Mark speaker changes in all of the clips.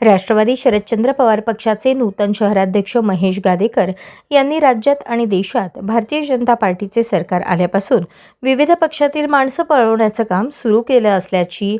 Speaker 1: राष्ट्रवादी शरदचंद्र पवार पक्षाचे नूतन शहराध्यक्ष महेश गादेकर यांनी राज्यात आणि देशात भारतीय जनता पार्टीचे सरकार आल्यापासून विविध पक्षातील माणसं पळवण्याचं काम सुरू केलं असल्याची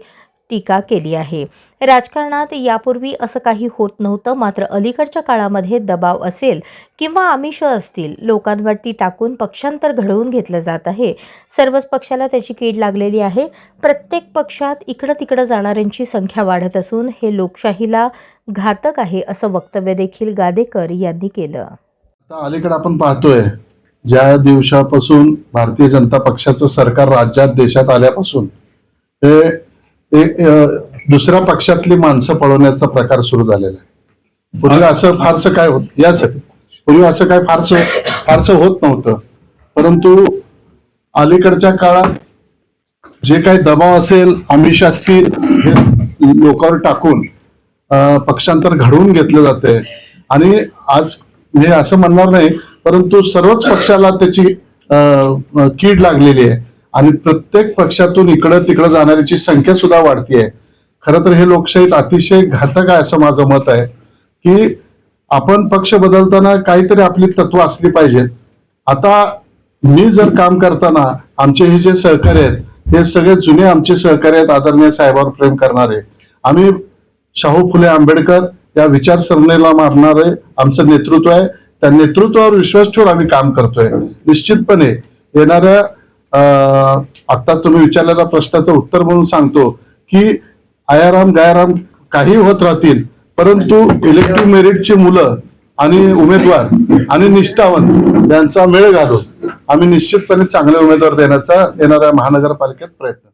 Speaker 1: टीका केली आहे. राजकारणात यापूर्वी असं काही होत नव्हतं मात्र अलीकडच्या काळामध्ये दबाव असेल किंवा आमिष असतील लोकांवरती टाकून पक्षांतर घडवून घेतलं जात आहे. सर्वच पक्षाला त्याची कीड लागलेली आहे. प्रत्येक पक्षात इकडं तिकडं जाणाऱ्यांची संख्या वाढत असून हे लोकशाहीला घातक आहे असं वक्तव्य देखील गादेकर यांनी केलं.
Speaker 2: आता अलीकडे आपण पाहतोय ज्या दिवसापासून भारतीय जनता पक्षाचं सरकार राज्यात देशात आल्यापासून हे दुसऱ्या पक्षातली माणसं पळवण्याचा प्रकार सुरू झालेला आहे. पूर्वी असं फारसं काय होत यासाठी. पूर्वी असं काय फारसं फारसं होत नव्हतं. परंतु अलीकडच्या काळात जे काही दबाव असेल आमिष असतील हे लोकांवर टाकून पक्षांतर घडवून घेतलं जाते आणि आज हे असं म्हणणार नाही परंतु सर्वच पक्षाला त्याची कीड लागलेली आहे. आणि प्रत्येक पक्षातून इकडं तिकडं जाणाऱ्याची संख्या सुद्धा वाढतीये. खरं तर हे लोकशाहीत अतिशय घातक आहे असं माझं मत आहे की आपण पक्ष बदलताना काहीतरी आपली तत्व असली पाहिजेत. आता मी जर काम करताना आमचे हे जे सहकारी आहेत हे सगळे जुने आमचे सहकारी आहेत आदरणीय साहेबांवर प्रेम करणारे. आम्ही शाहू फुले आंबेडकर या विचारसरणीला मारणारे आमचं नेतृत्व आहे. त्या नेतृत्वावर विश्वास ठेवून आम्ही काम करतोय. निश्चितपणे येणाऱ्या आता तुम्ही विचारलेल्या प्रश्नाचं उत्तर म्हणून सांगतो की आयाराम गायाराम काही होत राहतील परंतु इलेक्टिव्ह मेरिटची मुलं आणि उमेदवार आणि निष्ठावंत यांचा मेळ घालून आम्ही निश्चितपणे चांगले उमेदवार देण्याचा येणाऱ्या महानगरपालिकेत प्रयत्न